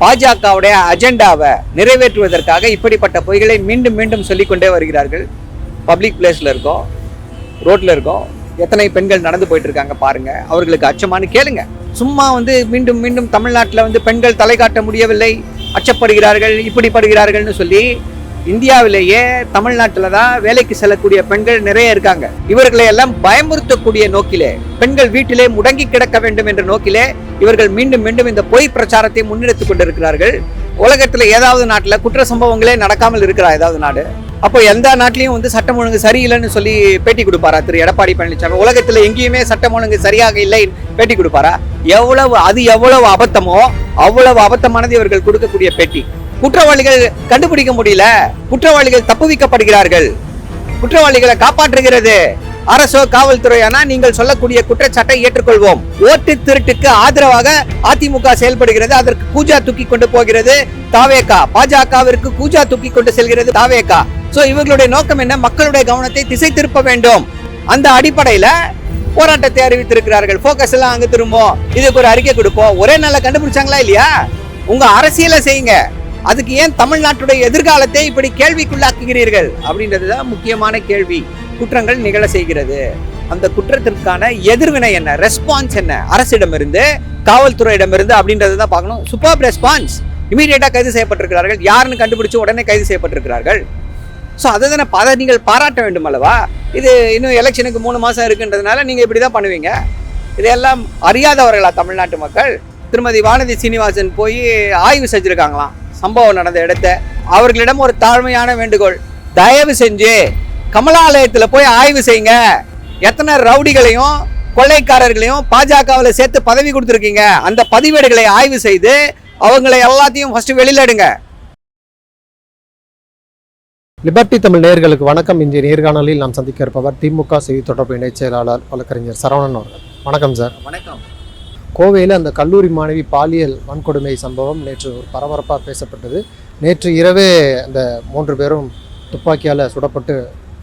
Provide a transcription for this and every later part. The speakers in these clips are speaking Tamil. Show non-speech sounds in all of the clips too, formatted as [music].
பாஜகவுடைய அஜெண்டாவை நிறைவேற்றுவதற்காக இப்படிப்பட்ட பொய்களை மீண்டும் மீண்டும் சொல்லிக்கொண்டே வருகிறார்கள். பப்ளிக் பிளேஸில் இருக்கோம் ரோட்டில் இருக்கோம். எத்தனை பெண்கள் நடந்து போயிட்டு இருக்காங்க பாருங்க. அவர்களுக்கு அச்சமானு கேளுங்க. சும்மா வந்து மீண்டும் மீண்டும் தமிழ்நாட்டில் வந்து பெண்கள் தலை காட்ட முடியவில்லை. அச்சப்படுகிறார்கள் இப்படிப்படுகிறார்கள்னு சொல்லி இந்தியாவிலேயே தமிழ்நாட்டில் தான் வேலைக்கு செல்லக்கூடிய பெண்கள் நிறைய இருக்காங்க. இவர்களை எல்லாம் பயமுறுத்தக்கூடிய நோக்கிலே பெண்கள் வீட்டிலே முடங்கி கிடக்க வேண்டும் என்ற நோக்கிலே இவர்கள் மீண்டும் மீண்டும் இந்த பொய் பிரச்சாரத்தை முன்னெடுத்துக் கொண்டிருக்கிறார்கள். உலகத்தில் ஏதாவது நாட்டில் குற்ற சம்பவங்களே நடக்காமல் இருக்கிறா ஏதாவது நாடு? அப்போ எந்த நாட்டிலையும் வந்து சட்டம் ஒழுங்கு சரியில்லைன்னு சொல்லி பேட்டி கொடுப்பாரா திரு எடப்பாடி பழனிசாமி உலகத்தில் எங்கேயுமே சட்டம் ஒழுங்கு சரியாக இல்லை பேட்டி கொடுப்பாரா? எவ்வளவு அது எவ்வளவு அபத்தமோ அவ்வளவு அபத்தமானது இவர்கள் கொடுக்கக்கூடிய பேட்டி. குற்றவாளிகள் கண்டுபிடிக்க முடியல. குற்றவாளிகள் தப்புவிக்கப்படுகிறார்கள். குற்றவாளிகளை காப்பாற்றுகிறது. அரசோ காவல்துறையானா நீங்கள் சொல்லக்கூடிய குற்றச்சாட்டை ஏற்றுக்கொள்வோம். ஓட்டு திருட்டுக்கு ஆதரவாக அதிமுக செயல்படுகிறது. அதற்கு கூஜா தூக்கி கொண்டு போகிறது தாவேகா. பாஜகவிற்கு கூஜா தூக்கி கொண்டு செல்கிறது தாவேகா. சோ இவர்களுடைய நோக்கம் என்ன? மக்களுடைய கவனத்தை திசை திருப்ப வேண்டும். அந்த அடிப்படையில போராட்டத்தை அறிவித்திருக்கிறார்கள். போக்கஸ் எல்லாம் அங்க திரும்பும் இதுக்கு ஒரு அறிக்கை கொடுப்போம். ஒரே நாள கண்டுபிடிச்சாங்களா இல்லையா? உங்க அரசியலை செய்யுங்க. அதுக்கு ஏன் தமிழ்நாட்டுடைய எதிர்காலத்தை இப்படி கேள்விக்குள்ளாக்குகிறீர்கள்? அப்படின்றது தான் முக்கியமான கேள்வி. குற்றங்கள் நிகழ செய்கிறது. அந்த குற்றத்திற்கான எதிர்வினை என்ன? ரெஸ்பான்ஸ் என்ன? அரசிடமிருந்து காவல்துறையிடமிருந்து அப்படின்றத தான் பார்க்கணும். சூப்பர் ரெஸ்பான்ஸ் இமீடியட்டாக கைது செய்யப்பட்டிருக்கிறார்கள். யாருன்னு கண்டுபிடிச்சு உடனே கைது செய்யப்பட்டிருக்கிறார்கள். ஸோ அதை தானே அதை நீங்கள் பாராட்ட வேண்டும் அல்லவா? இது இன்னும் எலெக்ஷனுக்கு மூணு மாதம் இருக்குன்றதுனால நீங்கள் இப்படி தான் பண்ணுவீங்க. இதையெல்லாம் அறியாதவர்களா தமிழ்நாட்டு மக்கள்? திருமதி வானதி சீனிவாசன் போய் ஆய்வு செஞ்சுருக்காங்களாம். சம்பவம் நடந்த இடத்த அவர்களிடம் ஒரு தாழ்மையான வேண்டுகோள். தயவு செஞ்சு கமலாலயத்தில் போய் ஆய்வு செய்யுங்க. எத்தனை ரவுடிகளையும் கொள்ளைக்காரர்களையும் பாஜகவில் சேர்த்து பதவி கொடுத்துருக்கீங்க. அந்த பதிவேடுகளை ஆய்வு செய்து அவங்களை எல்லாத்தையும் ஃபர்ஸ்ட் வெளியில எடுங்க. லிபர்டி தமிழ் நேயர்களுக்கு வணக்கம். இன்றைய நேர்காணலில் நாம் சந்திக்க இருப்பவர் திமுக செய்தி தொடர்பு இணைச் செயலாளர் வழக்கறிஞர் சரவணன் அவர்கள். வணக்கம் சார் வணக்கம். கோவையில் அந்த கல்லூரி மாணவி பாலியல் வன்கொடுமை சம்பவம் நேற்று ஒரு பரபரப்பாக பேசப்பட்டது. நேற்று இரவே அந்த மூன்று பேரும் துப்பாக்கியால் சுடப்பட்டு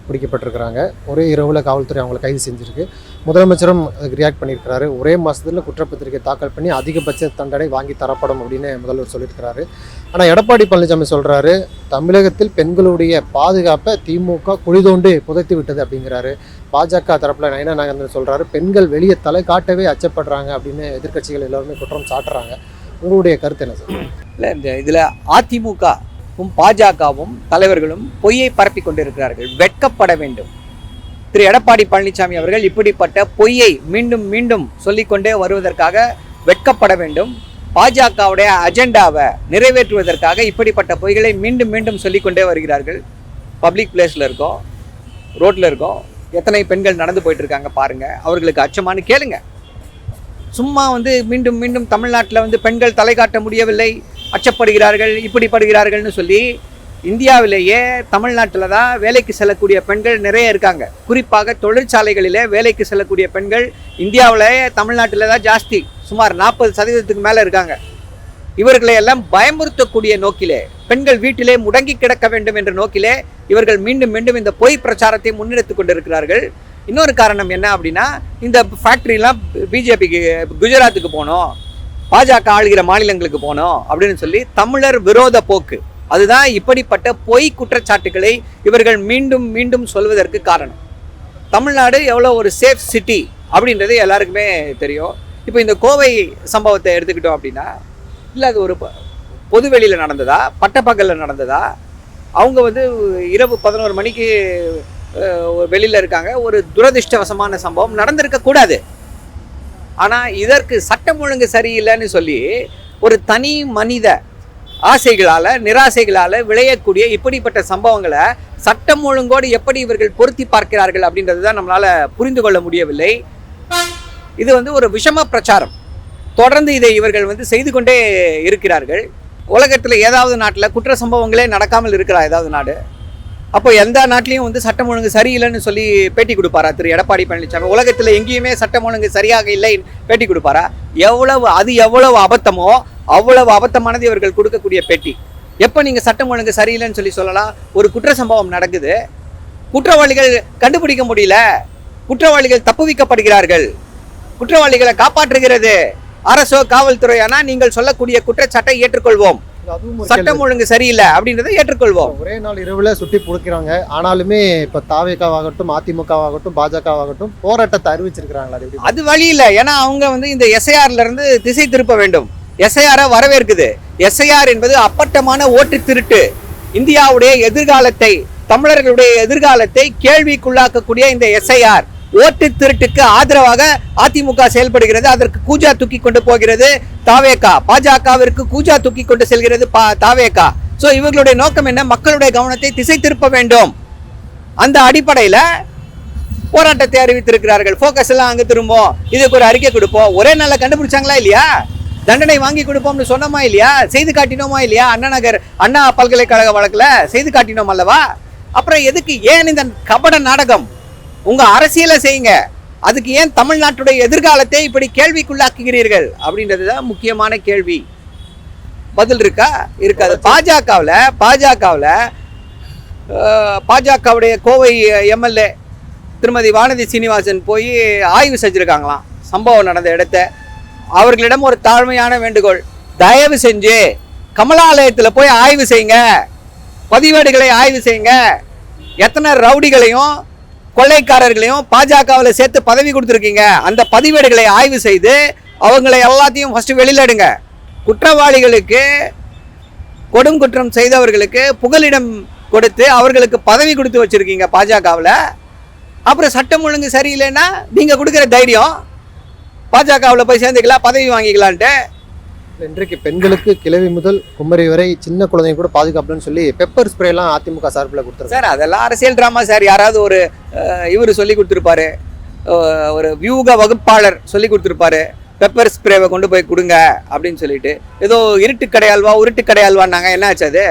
பிடிக்கப்பட்டிருக்கிறாங்க. ஒரே இரவில் காவல்துறை அவங்களை கைது செஞ்சிருக்கு. முதலமைச்சரும் அதுக்கு ரியாக்ட் பண்ணியிருக்கிறாரு. ஒரே மாதத்தில் குற்றப்பத்திரிகை தாக்கல் பண்ணி அதிகபட்ச தண்டனை வாங்கி தரப்படும் அப்படின்னு முதல்வர் சொல்லியிருக்கிறாரு. ஆனால் எடப்பாடி பழனிசாமி சொல்கிறாரு தமிழகத்தில் பெண்களுடைய பாதுகாப்பை திமுக குழிதோண்டு புதைத்து விட்டது அப்படிங்கிறாரு. பாஜக தரப்பில் நயனா நாகேந்திரன் சொல்கிறாரு பெண்கள் வெளியே தலை காட்டவே அச்சப்படுறாங்க அப்படின்னு எதிர்க்கட்சிகள் எல்லாருமே குற்றம் சாட்டுறாங்க. உங்களுடைய கருத்து என்ன சார்? இல்லை இந்த இதில் அதிமுக பாஜகவும் தலைவர்களும் பொய்யை பரப்பி கொண்டிருக்கிறார்கள். வெட்கப்பட வேண்டும். திரு. எடப்பாடி பழனிசாமி அவர்கள் இப்படிப்பட்ட பொய்யை மீண்டும் மீண்டும் சொல்லிக்கொண்டே வருவதற்காக வெட்கப்பட வேண்டும். பாஜகவுடைய அஜெண்டாவை நிறைவேற்றுவதற்காக இப்படிப்பட்ட பொய்களை மீண்டும் மீண்டும் சொல்லிக்கொண்டே வருகிறார்கள். பப்ளிக் பிளேஸில் இருக்கோம் ரோட்டில் இருக்கோம் எத்தனை பெண்கள் நடந்து போயிட்டு இருக்காங்க பாருங்கள் அவர்களுக்கு அச்சமானு கேளுங்க. சும்மா வந்து மீண்டும் மீண்டும் தமிழ்நாட்டில் வந்து பெண்கள் தலை காட்ட முடியவில்லை. அச்சப்படுகிறார்கள் இப்படிப்படுகிறார்கள்னு சொல்லி இந்தியாவிலேயே தமிழ்நாட்டில் தான் வேலைக்கு செல்லக்கூடிய பெண்கள் நிறைய இருக்காங்க. குறிப்பாக தொழிற்சாலைகளிலே வேலைக்கு செல்லக்கூடிய பெண்கள் இந்தியாவிலேயே தமிழ்நாட்டில் தான் ஜாஸ்தி சுமார் நாற்பது சதவீதத்துக்கு மேலே இருக்காங்க. இவர்களை எல்லாம் பயமுறுத்தக்கூடிய நோக்கிலே பெண்கள் வீட்டிலே முடங்கி கிடக்க வேண்டும் என்ற நோக்கிலே இவர்கள் மீண்டும் மீண்டும் இந்த பொய் பிரச்சாரத்தை முன்னெடுத்து கொண்டிருக்கிறார்கள். இன்னொரு காரணம் என்ன அப்படின்னா இந்த ஃபேக்ட்ரிலாம் பிஜேபிக்கு குஜராத்துக்கு போகணும் பாஜக ஆளுகிற மாநிலங்களுக்கு போகணும் அப்படின்னு சொல்லி தமிழர் விரோத போக்கு. அதுதான் இப்படிப்பட்ட பொய் குற்றச்சாட்டுகளை இவர்கள் மீண்டும் மீண்டும் சொல்வதற்கு காரணம். தமிழ்நாடு எவ்வளோ ஒரு சேஃப் சிட்டி அப்படின்றது எல்லாருக்குமே தெரியும். இப்போ இந்த கோவை சம்பவத்தை எடுத்துக்கிட்டோம் அப்படின்னா இல்லை அது ஒரு பொதுவெளியில் நடந்ததா? பட்டப்பகலில் நடந்ததா? அவங்க வந்து இரவு பதினோரு மணிக்கு வெளியில் இருக்காங்க. ஒரு துரதிர்ஷ்டவசமான சம்பவம் நடந்திருக்க கூடாது ஆனால் இதற்கு சட்டம் ஒழுங்கு சரியில்லைன்னு சொல்லி ஒரு தனி மனித ஆசைகளால் நிராசைகளால் விளையக்கூடிய இப்படிப்பட்ட சம்பவங்களை சட்டம் ஒழுங்கோடு எப்படி இவர்கள் பொருத்தி பார்க்கிறார்கள் அப்படின்றது தான் நம்மளால் புரிந்து கொள்ள முடியவில்லை. இது வந்து ஒரு விஷம பிரச்சாரம். தொடர்ந்து இதை இவர்கள் வந்து செய்து கொண்டே இருக்கிறார்கள். உலகத்தில் ஏதாவது நாட்டில் குற்ற சம்பவங்களே நடக்காமல் இருக்கிறா ஏதாவது நாடு? அப்போ எந்த நாட்டிலையும் வந்து சட்டம் ஒழுங்கு சரியில்லைன்னு சொல்லி பேட்டி கொடுப்பாரா திரு எடப்பாடி பழனிசாமி? உலகத்தில் எங்கேயுமே சட்டம் ஒழுங்கு சரியாக இல்லை பேட்டி கொடுப்பாரா? எவ்வளவு அது எவ்வளவு அபத்தமோ அவ்வளவு அபத்தமானது இவர்கள் கொடுக்கக்கூடிய பேட்டி. எப்போ நீங்கள் சட்டம் ஒழுங்கு சரியில்லைன்னு சொல்லி சொல்லலாம்? ஒரு குற்ற சம்பவம் நடக்குது. குற்றவாளிகள் கண்டுபிடிக்க முடியல. குற்றவாளிகள் தப்புவிக்கப்படுகிறார்கள் குற்றவாளிகளை காப்பாற்றுகிறது. அரசோ காவல்துறையானா நீங்கள் சொல்லக்கூடிய குற்றச்சாட்டை ஏற்றுக்கொள்வோம். சட்டம் ஒழுங்கு சரியில்லை அப்படின்றத ஏற்றுக்கொள்வோம். ஒரே நாள் இரவுல சுட்டி பிடிக்கிறாங்க. ஆனாலுமே இப்ப தாவேக்காவாகட்டும் அதிமுகவாகட்டும் பாஜகவாகட்டும் போராட்டத்தை அறிவிச்சிருக்கிறாங்களா அது வழி இல்லை. ஏன்னா அவங்க வந்து இந்த எஸ்ஐஆர்ல இருந்து திசை திருப்ப வேண்டும். எஸ்ஐஆரை வரவேற்குது. எஸ்ஐஆர் என்பது அப்பட்டமான ஓட்டு திருட்டு. இந்தியாவுடைய எதிர்காலத்தை தமிழர்களுடைய எதிர்காலத்தை கேள்விக்குள்ளாக்கக்கூடிய இந்த எஸ்ஐஆர் ஓட்டு திருட்டுக்கு ஆதரவாக அதிமுக செயல்படுகிறது. அதற்கு கூஜா தூக்கி கொண்டு போகிறது தாவேகா. பாஜகவிற்கு கூஜா தூக்கி கொண்டு செல்கிறது பா தாவேகா. ஸோ இவர்களுடைய நோக்கம் என்ன? மக்களுடைய கவனத்தை திசை திருப்ப வேண்டும். அந்த அடிப்படையில் போராட்டத்தை அறிவித்திருக்கிறார்கள். ஃபோக்கஸ் எல்லாம் அங்கே திரும்பும் இதுக்கு ஒரு அறிக்கை கொடுப்போம். ஒரே நாளில் கண்டுபிடிச்சாங்களா இல்லையா? தண்டனை வாங்கி கொடுப்போம்னு சொன்னோமா இல்லையா? செய்து காட்டினோமா இல்லையா? அண்ணா நகர் அண்ணா பல்கலைக்கழக வழக்கில் செய்து காட்டினோம் அல்லவா? அப்புறம் எதுக்கு ஏன் இந்த கபட நாடகம்? உங்க அரசியலை செய்யுங்க. அதுக்கு ஏன் தமிழ்நாட்டுடைய எதிர்காலத்தை இப்படி கேள்விக்குள்ளாக்குகிறீர்கள்? அப்படின்றது தான் முக்கியமான கேள்வி. பதில் இருக்கா? இருக்காது பாஜகவில் பாஜகவில் பாஜகவுடைய கோவை எம்எல்ஏ திருமதி வானதி சீனிவாசன் போய் ஆய்வு செஞ்சுருக்காங்களாம். சம்பவம் நடந்த இடத்த. அவர்களிடம் ஒரு தாழ்மையான வேண்டுகோள். தயவு செஞ்சு கமலாலயத்தில் போய் ஆய்வு செய்யுங்க. பதிவேடுகளை ஆய்வு செய்யுங்க. எத்தனை ரவுடிகளையும் கொள்ளைக்காரர்களையும் பாஜகவில் சேர்த்து பதவி கொடுத்துருக்கீங்க. அந்த பதிவேடுகளை ஆய்வு செய்து அவங்களை எல்லாத்தையும் ஃபஸ்ட்டு வெளியில் எடுங்க. குற்றவாளிகளுக்கு கொடும் குற்றம் செய்தவர்களுக்கு புகலிடம் கொடுத்து அவர்களுக்கு பதவி கொடுத்து வச்சுருக்கீங்க பாஜகவில். அப்புறம் சட்டம் ஒழுங்கு சரியில்லைன்னா நீங்கள் கொடுக்குற தைரியம் பாஜகவில் போய் சேர்ந்துக்கலாம் பதவி வாங்கிக்கலான்ட்டு. இன்றைக்கு பெண்களுக்கு கிழவி முதல் குமரி வரை சின்ன குழந்தைங்க கூட பாதுகாப்புன்னு சொல்லி பெப்பர் ஸ்ப்ரேலாம் அதிமுக சார்பில் கொடுத்துருக்காங்க. சார் அதெல்லாம் அரசியல் ட்ராமா சார். யாராவது ஒரு இவர் சொல்லி கொடுத்துருப்பாரு. ஒரு வியூக வகுப்பாளர் சொல்லி கொடுத்துருப்பாரு. பெப்பர் ஸ்ப்ரேவை கொண்டு போய் கொடுங்க அப்படின்னு சொல்லிட்டு. ஏதோ இருட்டு கடையால்வா உருட்டு கடையால்வான்னாங்க என்ன ஆச்சு அது?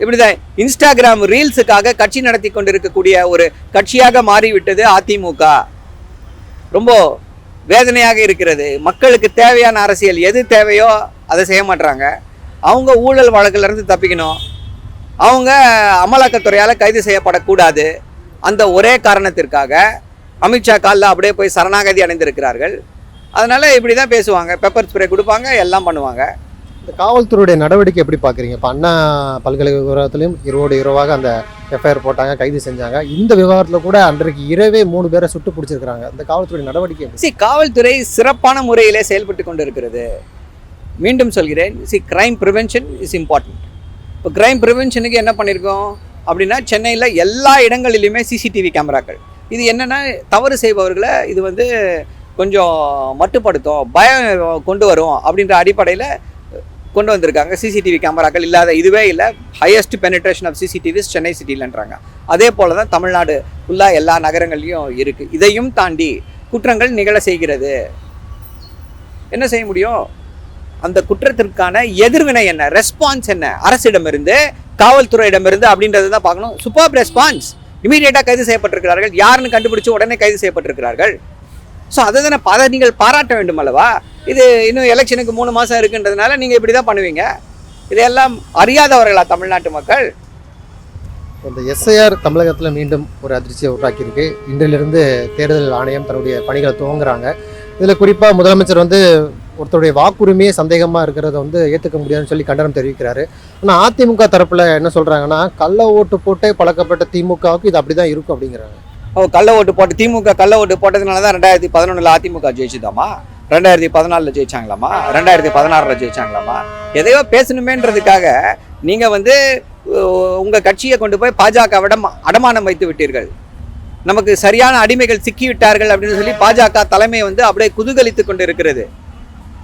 இப்படிதான். இன்ஸ்டாகிராம் ரீல்ஸுக்காக கட்சி நடத்தி கொண்டிருக்கக்கூடிய ஒரு கட்சியாக மாறிவிட்டது அதிமுக. ரொம்ப வேதனையாக இருக்கிறது. மக்களுக்கு தேவையான அரசியல் எது தேவையோ அதை செய்ய மாட்றாங்க. அவங்க ஊழல் வழக்கிலிருந்து தப்பிக்கணும். அவங்க அமலாக்கத்துறையால் கைது செய்யப்படக்கூடாது. அந்த ஒரே காரணத்திற்காக அமித்ஷா காலில் அப்படியே போய் சரணாகதி அடைந்திருக்கிறார்கள். அதனால் இப்படி தான் பேசுவாங்க. பெப்பர் ஸ்ப்ரே கொடுப்பாங்க எல்லாம் பண்ணுவாங்க. இந்த காவல்துறையுடைய நடவடிக்கை எப்படி பார்க்குறீங்க? இப்போ அண்ணா பல்கலைக்கழகத்திலையும் இரவோடு இரவாக அந்த எஃப்ஐஆர் போட்டாங்க கைது செஞ்சாங்க. இந்த விவகாரத்தில் கூட அன்றைக்கு இரவே மூணு பேரை சுட்டு பிடிச்சிருக்காங்க இந்த காவல்துறை நடவடிக்கை சி காவல்துறை சிறப்பான முறையிலே செயல்பட்டு கொண்டிருக்கிறது. மீண்டும் சொல்கிறேன் C crime prevention is important இப்போ கிரைம் ப்ரிவென்ஷனுக்கு என்ன பண்ணியிருக்கோம் அப்படின்னா சென்னையில் எல்லா இடங்களிலுமே சிசிடிவி கேமராக்கள். இது என்னென்னா தவறு செய்பவர்களை இது வந்து கொஞ்சம் மட்டுப்படுத்தும் பயம் கொண்டு வரும் அப்படின்ற அடிப்படையில் கொண்டு வந்திருக்காங்க. சிசிடிவி கேமராக்கள் இல்லாத இதுவே இல்லை. Highest penetration of CCTVs Chennai சிட்டிலன்றாங்க அதே போல தான் தமிழ்நாடு ஃபுல்லாக எல்லா நகரங்கள்லையும் இருக்குது இதையும் தாண்டி குற்றங்கள் நிகழ செய்கிறது. என்ன செய்ய முடியும்? அந்த குற்றத்திற்கான எதிர்வினை என்ன? ரெஸ்பான்ஸ் என்ன? அரசிடமிருந்து காவல்துறையிடமிருந்து அப்படின்றத தான் பார்க்கணும். சூப்பர் ரெஸ்பான்ஸ் இமீடியட்டாக கைது செய்யப்பட்டிருக்கிறார்கள். யாருன்னு கண்டுபிடிச்சு உடனே கைது செய்யப்பட்டிருக்கிறார்கள். ஸோ அதை தானே அதை நீங்கள் பாராட்ட வேண்டும் அல்லவா? இது இன்னும் எலெக்ஷனுக்கு மூணு மாதம் இருக்குன்றதுனால நீங்கள் இப்படி தான் பண்ணுவீங்க. இதையெல்லாம் அறியாதவர்களா தமிழ்நாட்டு மக்கள்? இந்த எஸ்ஐஆர் தமிழகத்தில் மீண்டும் ஒரு அதிர்ச்சியை உருவாக்கியிருக்கு இன்றிலிருந்து தேர்தல் ஆணையம் தன்னுடைய பணிகளை துவங்குறாங்க. இதில் குறிப்பாக முதலமைச்சர் வந்து ஒருத்தருடைய வாக்குரிமையே சந்தேகமாக இருக்கிறத வந்து ஏற்றுக்க முடியாதுன்னு சொல்லி கண்டனம் தெரிவிக்கிறாரு. ஆனால் அதிமுக தரப்பில் என்ன சொல்கிறாங்கன்னா கள்ள ஓட்டு போட்டே பழக்கப்பட்ட திமுகவுக்கு இது அப்படி தான் இருக்கும் அப்படிங்கிறாங்க. கள்ள ஓட்டு போட்டு திமுக கள்ள ஓட்டு போட்டதுனால தான் ரெண்டாயிரத்தி பதினொன்றில் அதிமுக ஜெயிச்சுதாமா? ரெண்டாயிரத்தி பதினாலில் ஜெயிச்சாங்களாமா? ரெண்டாயிரத்தி பதினாறில் ஜெயிச்சாங்களாமா? எதையோ பேசணுமேன்றதுக்காக நீங்கள் வந்து உங்கள் கட்சியை கொண்டு போய் பாஜகவிடம் அடமானம் வைத்து விட்டீர்கள். நமக்கு சரியான அடிமைகள் சிக்கிவிட்டார்கள் அப்படின்னு சொல்லி பாஜக தலைமை வந்து அப்படியே குதூகலித்து கொண்டு இருக்கிறது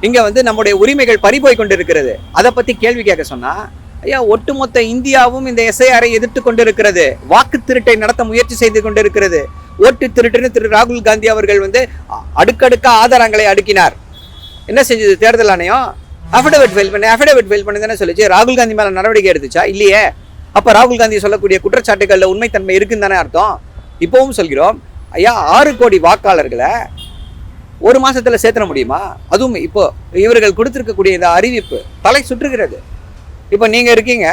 இங்கே வந்து நம்முடைய உரிமைகள் பறிபோய் கொண்டு இருக்கிறது அதை பற்றி கேள்வி கேட்க சொன்னால் ஐயா ஒட்டுமொத்த இந்தியாவும் இந்த எஸ்ஐஆரை எதிர்த்து கொண்டிருக்கிறது. வாக்கு திருட்டை நடத்த முயற்சி செய்து கொண்டிருக்கிறது. ஓட்டு திருட்டுன்னு திரு ராகுல் காந்தி அவர்கள் வந்து அடுக்கடுக்க ஆதாரங்களை அடுக்கினார். என்ன செஞ்சது? தேர்தல் ஆணையம்? அஃபிடவிட் ஃபைல் பண்ணி அஃபிடவிட் ஃபைல் பண்ணி சொல்லிச்சு. ராகுல் காந்தி மேலே நடவடிக்கை எடுத்துச்சா? இல்லையே. அப்போ ராகுல் காந்தி சொல்லக்கூடிய குற்றச்சாட்டுகளில் உண்மைத்தன்மை இருக்குன்னு தானே அர்த்தம். இப்போவும் சொல்கிறோம். ஐயா ஆறு கோடி வாக்காளர்களை ஒரு மாதத்தில் சேர்த்துட முடியுமா? அதுவும் இப்போ இவர்கள் கொடுத்துருக்கக்கூடிய இந்த அறிவிப்பு தலை சுற்றுகிறது. இப்போ நீங்கள் இருக்கீங்க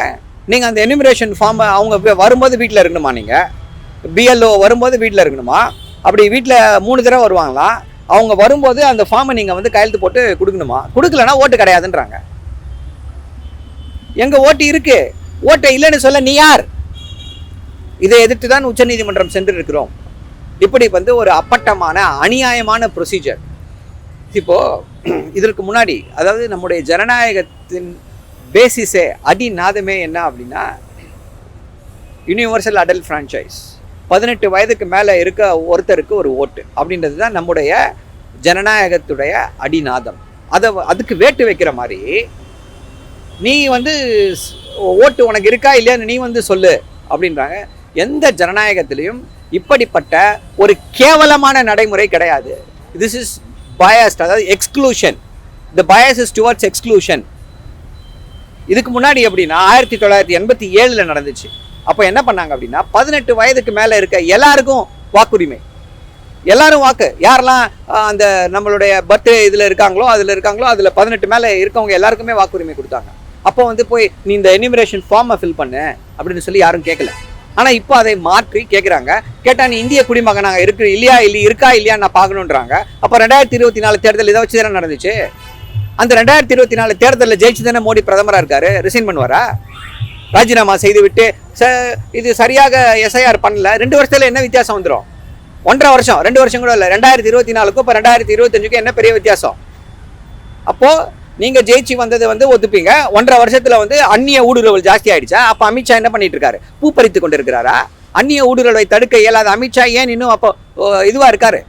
நீங்கள் அந்த எனிமிரேஷன் ஃபார்மை அவங்க வரும்போது வீட்டில் இருக்கணுமா நீங்கள் பிஎல்ஓ வரும்போது வீட்டில் இருக்கணுமா? அப்படி வீட்டில் மூணு தடவை வருவாங்களாம் அவங்க வரும்போது அந்த ஃபார்மை நீங்கள் வந்து கையெழுத்து போட்டு கொடுக்கணுமா? கொடுக்கலனா ஓட்டு கிடையாதுன்றாங்க. எங்க ஓட்டு இருக்கு? ஓட்டை இல்லைன்னு சொல்ல நீ யார்? இதை எதிர்த்து தான் உச்சநீதிமன்றம் சென்று இருக்கிறோம் இப்படி வந்து ஒரு அப்பட்டமான அநியாயமான ப்ரொசீஜர் இப்போ [clears throat] இதற்கு முன்னாடி அதாவது நம்முடைய ஜனநாயகத்தின் பேசிஸே அடிநாதமே என்ன அப்படின்னா யூனிவர்சல் அடல்ட் ஃப்ரான்ச்சைஸ் பதினெட்டு வயதுக்கு மேலே இருக்க ஒருத்தருக்கு ஒரு ஓட்டு. அப்படின்றது தான் நம்முடைய ஜனநாயகத்துடைய அடிநாதம். அதை அதுக்கு வேட்டு வைக்கிற மாதிரி நீ வந்து ஓட்டு உனக்கு இருக்கா இல்லையான்னு நீ வந்து சொல்லு அப்படின்றாங்க. எந்த ஜனநாயகத்திலையும் இப்படிப்பட்ட ஒரு கேவலமான நடைமுறை கிடையாது. திஸ் இஸ் பயஸ்ட் அதாவது exclusion the bias is towards exclusion இதுக்கு முன்னாடி எப்படின்னா ஆயிரத்தி தொள்ளாயிரத்தி எண்பத்தி ஏழில் நடந்துச்சு. அப்போ என்ன பண்ணாங்க அப்படின்னா பதினெட்டு வயதுக்கு மேலே இருக்க எல்லாருக்கும் வாக்குரிமை. எல்லாரும் வாக்கு. யாரெல்லாம் அந்த நம்மளுடைய பர்த்டே இதில் இருக்காங்களோ அதில் இருக்காங்களோ அதில் பதினெட்டு மேலே இருக்கவங்க எல்லாருக்குமே வாக்குரிமை கொடுத்தாங்க. அப்போ வந்து போய் நீ இந்த எனிமரேஷன் ஃபார்மை ஃபில் பண்ணு அப்படின்னு சொல்லி யாரும் கேட்கல ஆனால் இப்போ அதை மாற்றி கேட்குறாங்க கேட்டால் நீ இந்திய குடிமகனாக இருக்கு இல்லையா இல்லை இருக்கா இல்லையா நான் பார்க்கணுன்றாங்க அப்போ ரெண்டாயிரத்தி இருபத்தி நாலு தேர்தல் இதை வச்சு தானே நடந்துச்சு? அந்த ரெண்டாயிரத்தி இருபத்தி நாலு தேர்தலில் ஜெயிச்சு தானே மோடி பிரதமராக இருக்காரு? ரிசைன் பண்ணுவாரா? ராஜினாமா செய்துவிட்டு ச இது சரியாக எஸ்ஐஆர் பண்ணல. ரெண்டு வருஷத்தில் என்ன வித்தியாசம் வந்துடும் ஒன்றரை வருஷம் ரெண்டு வருஷம் கூட இல்லை. ரெண்டாயிரத்தி இருபத்தி நாலுக்கும் இப்போ ரெண்டாயிரத்தி இருபத்தஞ்சுக்கும் என்ன பெரிய வித்தியாசம்? அப்போது நீங்கள் ஜெயிச்சு வந்தது வந்து ஒத்துப்பீங்க. ஒன்றரை வருஷத்தில் வந்து அந்நிய ஊடுருவல் ஜாஸ்தி ஆயிடுச்சா? அப்போ அமித்ஷா என்ன பண்ணிட்டு இருக்காரு பூ பறித்து கொண்டு இருக்கிறாரா அந்நிய ஊடுருவலை தடுக்க இயலாத அமித்ஷா ஏன் இன்னும் அப்போ இதுவாக இருக்காரு?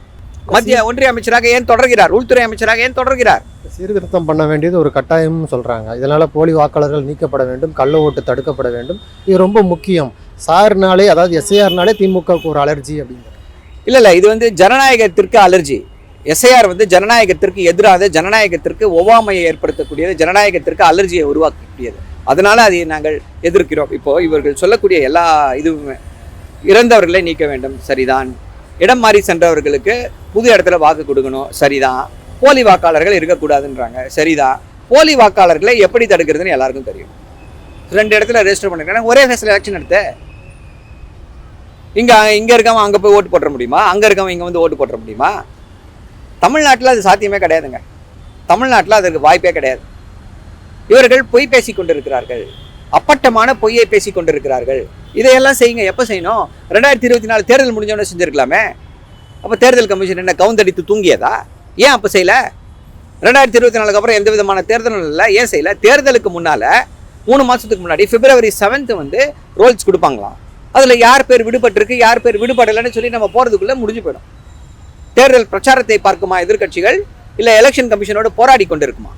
மத்திய ஒன்றிய அமைச்சராக ஏன் தொடர்கிறார்? உள்துறை அமைச்சராக ஏன் தொடர்கிறார்? சீர்திருத்தம் பண்ண வேண்டியது ஒரு கட்டாயம்னு சொல்கிறாங்க இதனால் போலி வாக்காளர்கள் நீக்கப்பட வேண்டும் கள்ள ஓட்டு தடுக்கப்பட வேண்டும். இது ரொம்ப முக்கியம். சார்னாலே அதாவது எஸ்ஐஆர்னாலே திமுகவுக்கு ஒரு அலர்ஜி அப்படிங்கிறது. இல்லை இல்லை இது வந்து ஜனநாயகத்திற்கு அலர்ஜி. எஸ்ஐஆர் வந்து ஜனநாயகத்திற்கு எதிராக ஜனநாயகத்திற்கு ஒவ்வாமையை ஏற்படுத்தக்கூடியது ஜனநாயகத்திற்கு அலர்ஜியை உருவாக்கக்கூடியது. அதனால் அதை நாங்கள் எதிர்க்கிறோம். இப்போது இவர்கள் சொல்லக்கூடிய எல்லா இதுவுமே இறந்தவர்களை நீக்க வேண்டும் சரிதான். இடம் மாறி சென்றவர்களுக்கு புது இடத்துல வாக்கு கொடுக்கணும் சரிதான். போலி வாக்காளர்கள் இருக்கக்கூடாதுன்றாங்க. சரிதான் போலி வாக்காளர்களை எப்படி தடுக்கிறதுன்னு எல்லாருக்கும் தெரியும். ரெண்டு இடத்துல ரெஜிஸ்டர் பண்ணிருக்காங்க. ஒரே ஃபேஸில் எலெக்ஷன் எடுத்து. இங்க இங்க இருக்கவன் அங்க போய் ஓட்டு போட்டுற முடியுமா? அங்க இருக்கவன் இங்க வந்து ஓட்டு போட்டுற முடியுமா? தமிழ்நாட்டில் அது சாத்தியமே கிடையாதுங்க. தமிழ்நாட்டில் அதற்கு வாய்ப்பே கிடையாது. இவர்கள் பொய் பேசி கொண்டிருக்கிறார்கள் அப்பட்டமான பொய்யை பேசி கொண்டிருக்கிறார்கள் இதையெல்லாம் செய்யுங்க. எப்போ செய்யணும்? ரெண்டாயிரத்தி இருபத்தி நாலு தேர்தல் முடிஞ்சோடனே செஞ்சுருக்கலாமே. அப்போ தேர்தல் கமிஷன் என்ன கவுந்தடித்து தூங்கியதா? ஏன் அப்போ செய்யல? ரெண்டாயிரத்தி இருபத்தி நாலுக்கு அப்புறம் எந்த விதமான தேர்தலும் இல்லை. ஏன் செய்யல? தேர்தலுக்கு முன்னால் மூணு மாதத்துக்கு முன்னாடி பிப்ரவரி செவன்த்து வந்து ரோல்ஸ் கொடுப்பாங்களாம். அதில் யார் பேர் விடுபட்டிருக்கு யார் பேர் விடுபடலைன்னு சொல்லி நம்ம போகிறதுக்குள்ளே முடிஞ்சு போயிடும். தேர்தல் பிரச்சாரத்தை பார்க்குமா எதிர்க்கட்சிகள்? இல்லை எலெக்ஷன் கமிஷனோடு போராடி கொண்டிருக்குமா?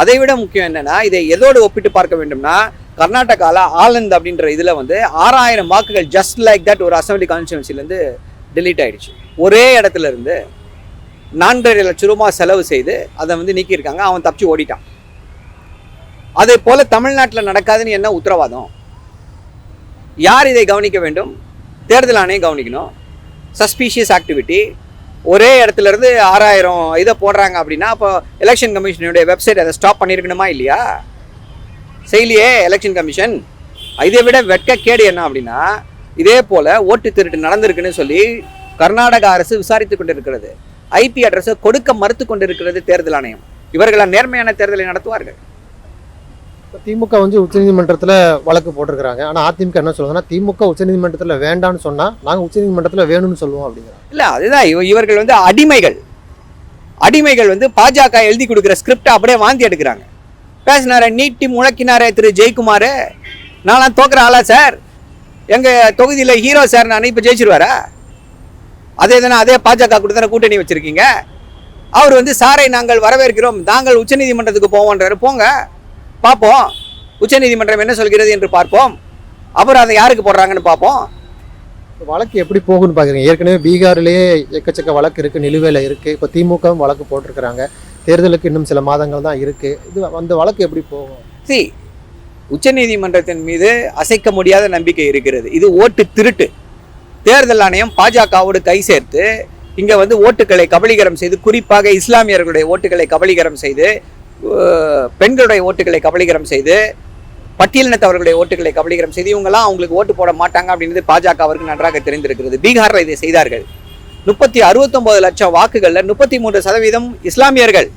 அதை விட முக்கியம் என்னென்னா இதை எதோடு ஒப்பிட்டு பார்க்க வேண்டும்னா கர்நாடகாவில் ஆனந்த் அப்படின்ற இதில் வந்து ஆறாயிரம் வாக்குகள் ஜஸ்ட் லைக் தட் ஒரு அசம்பிளி கான்ஸ்டியூன்சிலேருந்து டெலீட் ஆகிடுச்சு ஒரே இடத்துல இருந்து நான்கரை லட்ச ரூபா செலவு செய்து அதை வந்து நீக்கியிருக்காங்க. அவன் தப்பிச்சு ஓடிட்டான். அதே போல் தமிழ்நாட்டில் நடக்காதுன்னு என்ன உத்தரவாதம்? யார் இதை கவனிக்க வேண்டும்? தேர்தல் ஆணையம் கவனிக்கணும். சஸ்பீஷியஸ் ஆக்டிவிட்டி ஒரே இடத்துலேருந்து ஆறாயிரம் இதை போடுறாங்க அப்படின்னா அப்போ எலெக்ஷன் கமிஷனுடைய வெப்சைட் அதை ஸ்டாப் பண்ணியிருக்கணுமா இல்லையா? செய்யலையே எலெக்ஷன் கமிஷன் இதை விட வெட்கக்கேடு என்ன அப்படின்னா இதே போல் ஓட்டு திருட்டு நடந்திருக்குன்னு சொல்லி கர்நாடக அரசு விசாரித்து கொண்டிருக்கிறது. ஐபி அட்ரஸை கொடுக்க மறுத்து கொண்டிருக்கிறது தேர்தல் ஆணையம். இவர்களால் நேர்மையான தேர்தலை நடத்துவார்கள். திமுக வந்து உச்சநீதிமன்றத்தில் வழக்கு போட்டிருக்கிறாங்க. ஆனால் அதிமுக என்ன சொல்லுதுன்னா திமுக உச்சநீதிமன்றத்தில் வேண்டாம்னு சொன்னால் நாங்கள் உச்சநீதிமன்றத்தில் வேணும்னு சொல்லுவோம் அப்படிங்கிறாங்க. இல்ல அதுதான். இவ- இவர்கள் வந்து அடிமைகள். அடிமைகள் வந்து பாஜக எழுதி கொடுக்குற ஸ்கிரிப்டை அப்படியே வாந்தி எடுக்கிறாங்க. பேசினார நீட்டி முழக்கினாரே திரு ஜெயக்குமார். நான்லாம் தோக்குற ஆளா சார்? எங்க தொகுதியில் ஹீரோ சார் நான் இப்போ ஜெயிச்சிருவாரா? அதே தானே அதே பாஜக கூட தானே கூட்டணி வச்சிருக்கீங்க? அவர் வந்து சாரை நாங்கள் வரவேற்கிறோம். நாங்கள் உச்சநீதிமன்றத்துக்கு போவோன்றாரு போங்க. பார்ப்போம். உச்சநீதிமன்றம் என்ன சொல்கிறது என்று பார்ப்போம். அப்புறம் அதை யாருக்கு போடுறாங்கன்னு பார்ப்போம். வழக்கு எப்படி போகும்னு பார்க்குறீங்க? ஏற்கனவே பீகார்லேயே எக்கச்சக்க வழக்கு இருக்குது நிலுவையில் இருக்குது இப்போ திமுகவும் வழக்கு போட்டிருக்கிறாங்க. தேர்தலுக்கு இன்னும் சில மாதங்கள் தான் இருக்குது இது அந்த வழக்கு எப்படி போகும்? சி உச்சநீதிமன்றத்தின் மீது அசைக்க முடியாத நம்பிக்கை இருக்கிறது. இது ஓட்டு திருட்டு. தேர்தல் ஆணையம் பாஜகவோடு கை சேர்த்து இங்கே வந்து ஓட்டுகளை கபலீகரம் செய்து குறிப்பாக இஸ்லாமியர்களுடைய ஓட்டுகளை கபலீகரம் செய்து பெண்களுடைய ஓட்டுகளை கபலீகரம் செய்து பட்டியலினத்தவர்களுடைய ஓட்டுகளை கபலீகரம் செய்து இவங்கெல்லாம் அவங்களுக்கு ஓட்டு போட மாட்டாங்க அப்படின்றது பாஜக அவருக்கு நன்றாக தெரிந்திருக்கிறது. பீகாரில் இதை செய்தார்கள். முப்பத்தி அறுபத்தொன்பது லட்சம் வாக்குகளில் முப்பத்தி மூன்று சதவீதம் இஸ்லாமியர்கள்.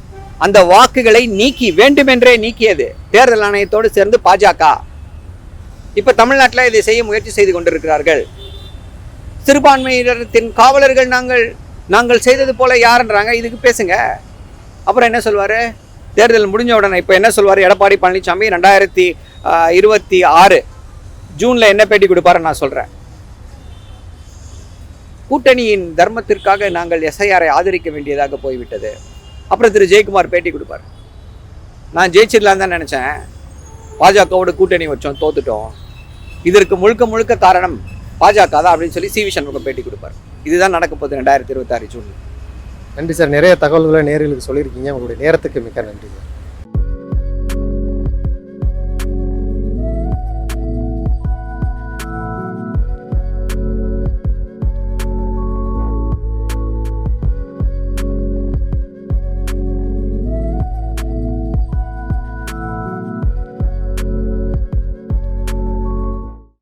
அந்த வாக்குகளை நீக்கி வேண்டுமென்றே நீக்கியது தேர்தல் ஆணையத்தோடு சேர்ந்து பாஜக. இப்போ தமிழ்நாட்டில் இதை செய்ய முயற்சி செய்து கொண்டிருக்கிறார்கள். சிறுபான்மையினத்தின் காவலர்கள் நாங்கள் நாங்கள் செய்தது போல யாருன்றாங்க? இதுக்கு பேசுங்க. அப்புறம் என்ன சொல்வார்? தேர்தல் முடிஞ்ச உடனே இப்போ என்ன சொல்வார்? எடப்பாடி பழனிசாமி ரெண்டாயிரத்தி இருபத்தி ஆறு ஜூனில் என்ன பேட்டி கொடுப்பாருன்னு நான் சொல்கிறேன் கூட்டணியின் தர்மத்திற்காக நாங்கள் எஸ்ஐஆரை ஆதரிக்க வேண்டியதாக போய்விட்டது. அப்புறம் திரு ஜெயக்குமார் பேட்டி கொடுப்பார். நான் ஜெயிச்சிடலாம் தான் நினச்சேன். பாஜகவோட கூட்டணி வச்சோம் தோத்துட்டோம். இதற்கு முழுக்க முழுக்க காரணம் பாஜக தான் அப்படின்னு சொல்லி சி வி சண்முகம் பேட்டி கொடுப்பார். இதுதான் நடக்க போகுது ரெண்டாயிரத்தி இருபத்தாறு ஜூன் நன்றி சார். நிறைய தகவல்களை நேர்களுக்கு சொல்லியிருக்கீங்க. உங்களுடைய நேரத்துக்கு மிக்க நன்றி சார்